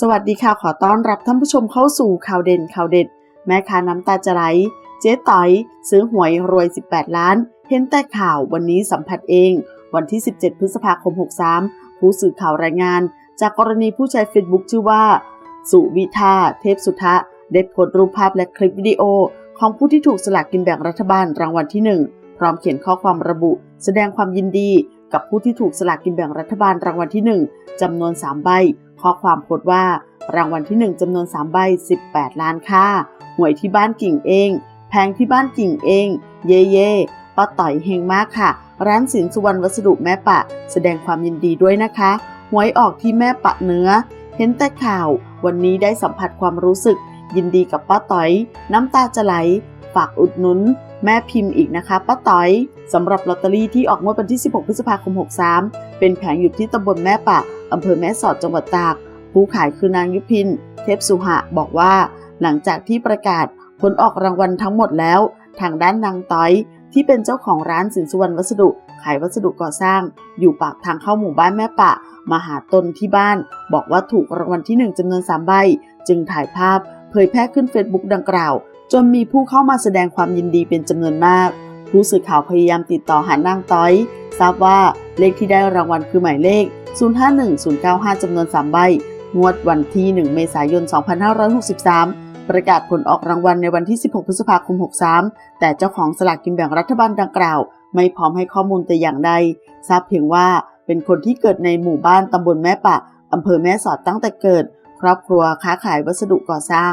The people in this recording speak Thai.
สวัสดีค่ะขอต้อนรับท่านผู้ชมเข้าสู่ข่าวเด่นข่าวเด็ด แม่ค้าน้ำตาจะไหลเจ๊ต๋อยซื้อหวยรวย 18 ล้าน เห็นแต่ข่าววันนี้สัมผัสเอง วันที่ 17 พฤษภาคม 63 ผู้สื่อข่าวรายงาน จากกรณีผู้ใช้เฟซบุ๊กชื่อว่า สุวิทาเทพสุทะได้โพสต์รูปภาพและคลิปวิดีโอ ของผู้ที่ถูกสลากกินแบ่งรัฐบาลรางวัลที่ 1 พร้อมเขียนข้อความระบุ แสดงความยินดี กับผู้ที่ถูกสลากกินแบ่งรัฐบาลรางวัลที่ 1จำนวน 3 ใบ ข้อความโพสต์ว่ารางวัลที่ 1จำนวน 3 ใบ 18 ล้านค่าหวยที่บ้านกิ่งเอง แพงที่บ้านกิ่งเอง เย่เย่ป้าต่อยเฮงมากค่ะ ร้านสินสุวรรณวัสดุแม่ปะ แสดงความยินดีด้วยนะคะหวยออกที่แม่ปะเนื้อ เห็นแต่ข่าว วันนี้ได้สัมผัสความรู้สึก ยินดีกับป้าต้อย น้ำตาจะไหล ฝากอุดหนุน แม่พิมพ์อีกนะคะป้าต้อยสำหรับลอตเตอรี่ที่ออกงวดวันที่ 16 พฤษภาคม 63 เป็นแผงอยู่ที่ตำบลแม่ปะอำเภอแม่สอดจังหวัดตาก ผู้ขายคือนางยุพิน เทพสุหะบอกว่า หลังจากที่ประกาศผลออกรางวัลทั้งหมดแล้ว ทางด้านนางต้อย ที่เป็นเจ้าของร้านสินสุวรรณวัสดุ ขายวัสดุก่อสร้าง อยู่ปากทางเข้าหมู่บ้านแม่ปะ มาหาตนที่บ้าน บอกว่าถูกรางวัลที่ 1จำนวน3ใบ จึงถ่ายภาพเผยแพร่ขึ้นเฟซบุ๊กดังกล่าว จนมีผู้เข้ามาแสดงความยินดีเป็นจำนวนมาก ผู้สื่อข่าวพยายามติดต่อหานางต้อย ทราบว่าเลขที่ได้รางวัลคือหมายเลข 051095 จำนวน 3 ใบ งวดวันที่ 1 เมษายน 2563 ประกาศผลออกรางวัลในวันที่ 16 พฤษภาคม 63 แต่เจ้าของสลากกินแบ่งรัฐบาลดังกล่าว ไม่พร้อมให้ข้อมูลแต่อย่างใด ทราบเพียงว่าเป็นคนที่เกิดในหมู่บ้านตำบลแม่ปะอำเภอแม่สอดตั้งแต่เกิด ครอบครัวค้าขายวัสดุก่อสร้าง